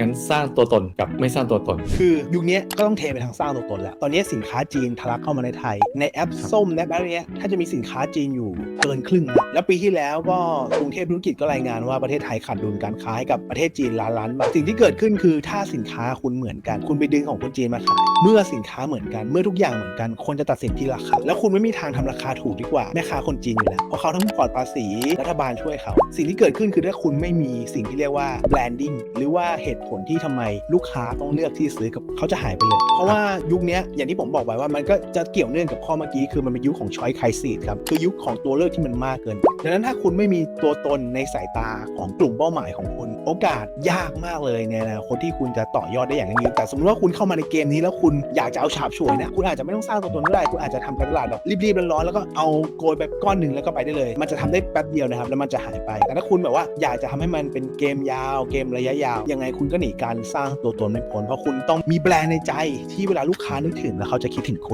งั้นสร้างตัวตนกับไม่สร้างตัวตน คือยุคนี้ก็ต้องเทไปทางสร้างตัวตนแล้ว ตอนนี้สินค้าจีนทะลักเข้ามาในไทย ในแอปส้มในแอปอะไรเนี้ยถ้าจะมีสินค้าจีนอยู่เกินครึ่ง แล้วปีที่แล้วก็กรุงเทพธุรกิจก็รายงานว่าประเทศไทยขาดดุลการค้าให้กับประเทศจีนล้านล้านบาทสิ่งที่เกิดขึ้นคือถ้าสินค้าคุณเหมือนกัน คุณไปดึงของคนจีนมาขายเมื่อสินค้าเหมือนกันเมื่อทุกอย่างเหมือนกันคนจะตัดสินที่ราคาแล้วคุณไม่มีทางทำราคาถูกดีกว่าแม่ค้าคนจีนอยู่แล้วเพราะเขาทั้งปลอดภาษีรัฐบาลช่วยเขา สิ่งที่เกิดขึ้นคือถ้าคุณไม่มีสิ่งที่เรียกว่า branding หรือว่าเหตุผลที่ทำไมลูกค้าต้องเลือกที่ซื้อกับเขาจะหายไปเลย เพราะว่ายุคเนี้ยอย่างที่ผมบอกไปว่ามันก็จะเกี่ยวเนื่องกับข้อเมื่อกี้คือมันเป็นยุคของ choice crisis ครับคือยุคของตัวเลือกที่มันมากเกินดังนั้นถ้าคุณไม่มีตัวตนในสายตาของกลุ่มเป้าหมายของคุณ โอกาสยากมากเลยในอนาคตที่คุณจะต่อยอดได้อย่างยั่งยืนแต่สมมติว่าคุณเข้ามาในเกมนี้แล้วคุณอยากจะเอาฉาบฉวยเนี่ยคุณอาจจะไม่ต้องสร้างตัวตนก็ได้คุณอาจจะทำการตลาดแบบรีบๆร้อนๆแล้วก็เอาโกยแบบก้อนหนึ่งแล้วก็ไปได้เลย มันจะทำได้แป๊บเดียวนะครับแล้วมันจะหายไป แต่ถ้าคุณแบบว่าอยากจะทำให้มันเป็นเกมยาว เกมระยะยาวยังไงคุณก็หนีการสร้างตัวตนไม่พ้นเพราะคุณต้องมีแบรนด์ในใจที่เวลาลูกค้านึกถึงแล้วเขาจะคิดถึงคุณ